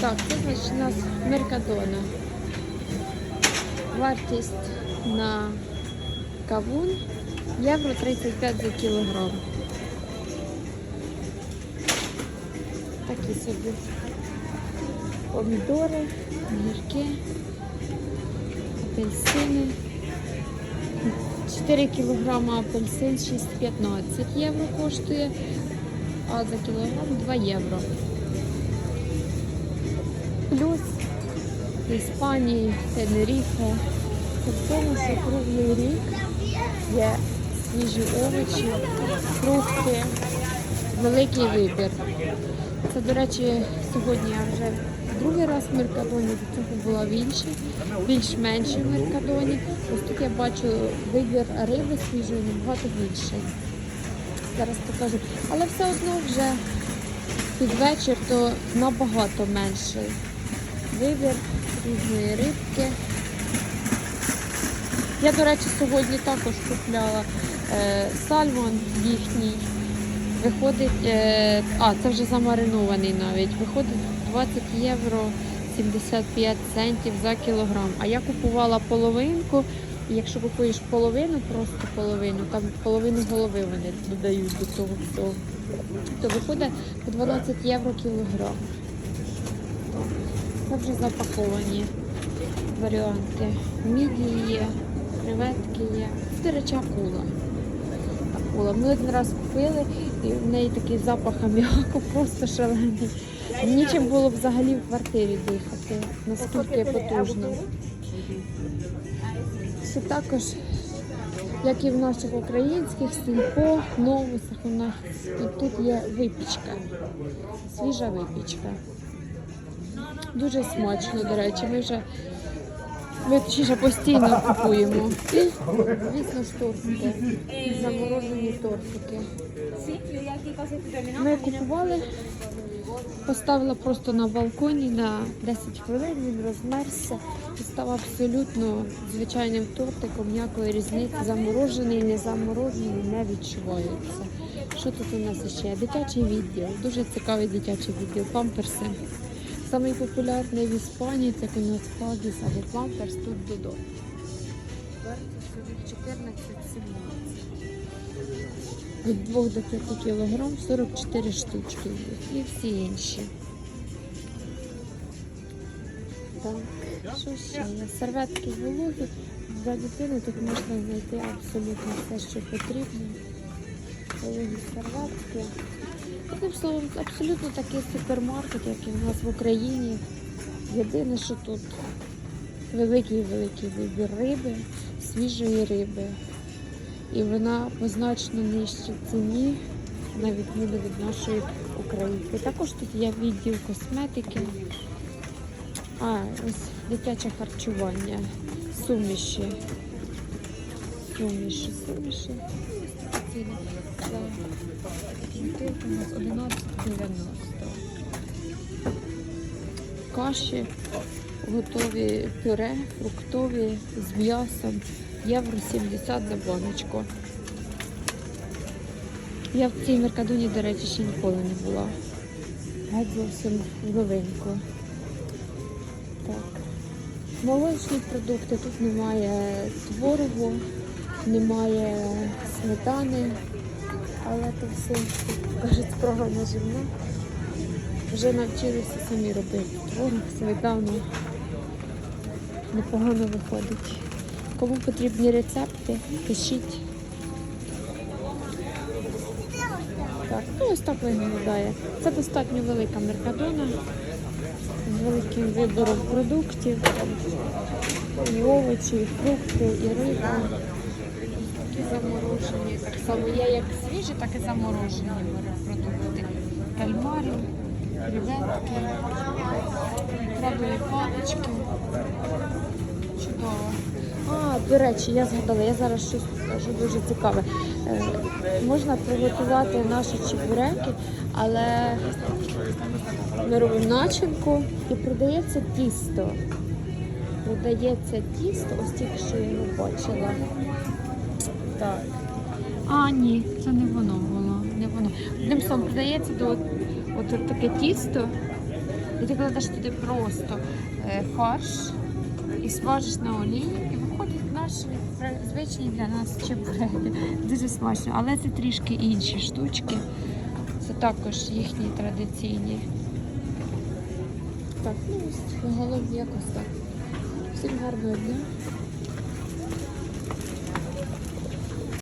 Так, це значить у нас Меркадона. Вартість на кавун євро 35 за кілограм. Такі собі помідори, огірки, апельсини. 4 кілограма апельсин 6,15 євро коштує, а за кілограм 2 євро. Плюс в Іспанії, Тенеріфе. В що круглий рік є свіжі овочі, фрукти, великий вибір. Це, до речі, сьогодні я вже другий раз в Меркадоні, до цього була в іншій, більш-меншій Меркадоні. Ось тут я бачу вибір риби свіжої набагато більший. Зараз покажу. Але все одно вже під вечір то набагато менший. Вибір різної рибки. Я, до речі, сьогодні також купляла е, сальмон їхній. Виходить, е, а, це вже замаринований навіть. Виходить 20 євро 75 центів за кілограм. А я купувала половинку. І якщо купуєш половину, просто половину, там половину голови вони додають до цього всього, то виходить по 12 євро кілограм. Це вже запаковані варіанти. Мідії є, креветки є. До речі, акула. Акула. Ми один раз купили, і в неї такий запах аміаку просто шалений. Нічим було взагалі в квартирі дихати, наскільки потужно. Це також, як і в наших українських сільпо, новусах, у нас тут, тут є випічка, свіжа випічка. Дуже смачно, до речі, ми вже ми точніше постійно купуємо. І, звісно ж, тортики, заморожені тортики. Ми купували, поставила просто на балконі на 10 хвилин, він розмерзся і став абсолютно звичайним тортиком, ніякої різниці, заморожений, не заморожений, не відчувається. Що тут у нас ще? Дитячий відділ, дуже цікавий дитячий відділ, памперси. Самий популярний в Іспанії це нас або памперс тут додо. Вартість 14-17 від 2 до 5 кг 44 штучки і всі інші. Так, що ще є? Серветки вологі. Для дитини тут можна знайти абсолютно все, що потрібно. Вологі серветки. Одним словом, абсолютно такий супермаркет, як і в нас в Україні. Єдине, що тут великий-великий вибір риби, свіжої риби. І вона позначно нижча в ціні, на відміну від нашої української. Також тут є відділ косметики. А, ось дитяче харчування, суміші. Ціни за бутилку у нас 11,90. Каші готові пюре, фруктові з м'ясом. Євро 70 за баночку. Я в цій Меркадоні, до речі, ще ніколи не була. Геть зовсім новинку. Так. Молочні продукти, тут немає творогу, немає сметани, але то все, кажуть, справа наживна. Вже навчилися самі робити творог, сметану. Непогано виходить. Кому потрібні рецепти, пишіть. Так, ну ось так виглядає. Це достатньо велика меркадона з великим вибором продуктів, і овочі, і фрукти, і риба. Такі заморожені. Так само є як свіжі, так і заморожені продукти. Кальмарі, креветки, крабові палички. Чудово. А, до речі, я згадала, я зараз щось скажу дуже цікаве. Е, можна приготувати наші чебуреки, але ми робимо начинку і продається тісто. Продається тісто, ось тільки що я його бачила. Так. А, ні, це не воно було. Не воно. Одним словом, продається до от, от таке тісто. І ти кладеш туди просто е, фарш і смажиш на олії, і виходять наші звичні для нас чебуреки. Дуже смачно, але це трішки інші штучки. Це також їхні традиційні. Так, ну ось загалом якось так. Всім гарного дня.